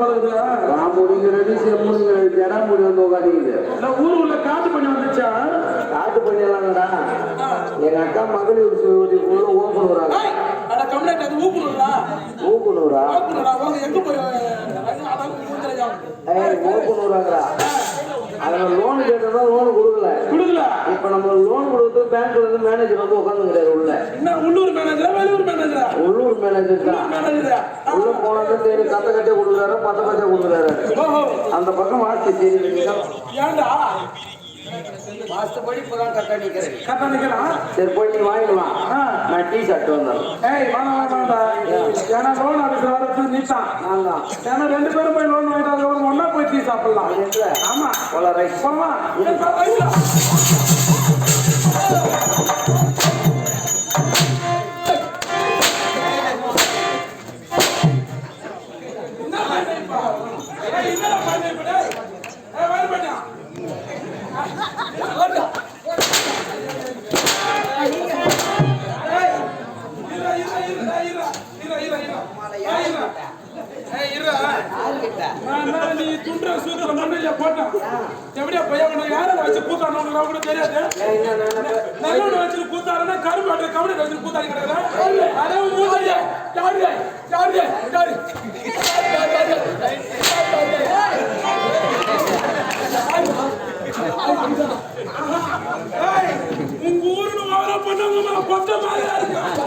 பழகுதுல ராமுடிங்கிறது செம்முடிங்கிறது ஜடாமுடி வந்து உட்காந்துக்குது ஊர் உள்ள காட்டு வந்துச்சா காட்டு பண்ணி எல்லாம்டா எங்க அக்கா மகளிர் சுயி போல ஊக்குனுரா அட கம்ப்ளைண்ட் அது ஊக்குனுரா ஊக்குனுரா ஊக்குனுரா எங்க போய் அதான் ஊக்குனுரா ஏய் ஊக்குனுராங்கடா அதுல லோன் கேட்டதா லோன் இப்ப நம்ம லோன் கொடுத்து பேங்க்ல இருந்து மேனேஜர் வந்து உட்காந்துக்கிறாரு உள்ள. என்ன உள்ளூர் மேனேஜரா வெளியூர் மேனேஜரா உள்ளூர் மேனேஜர் தான். மேனேஜரா உள்ள போனது சரி கத்த கட்டே கொடுக்குறாரு பத்த பச்சை கொடுக்குறாரு. ஓஹோ. அந்த பக்கம் வாசி சரி ஏன்டா? மாசப்படி இப்பதான் கட்ட நிக்கிறேன். நிக்கிறான் சரி போய் நீ வாங்கிட்டு வா ஆ. நான் டீ ஷர்ட் வந்தேன் ஏய் வேணாம் வேணாம்டா ஏன்னா லோன் ஆஃபீஸர் வரது நீட்டான் நான் தான். ஏன்னா ரெண்டு பேரும் போய் லோன் வாங்கிட்டு ஒண்ணா போய் டீ சாப்பிடலாம்? ஆமா. போல ரைட் போமா நான் நீ துண்டுற சூத்துல மண்ணுல போட்டேன். எப்படியா பையன் உன்னை யாரை வச்சு கூத்தாடணும்னு கூட தெரியாது நல்லவனை வச்சு கூத்தாடுனா கரும்பு வெட்டுற கபடி வச்சு கூத்தாடி கிடக்குறேன். அடே, உன் யாரு? யாரு? யாரு? உங்க ஊர்ல விவரம் பண்ணவங்க மேல இருக்கு.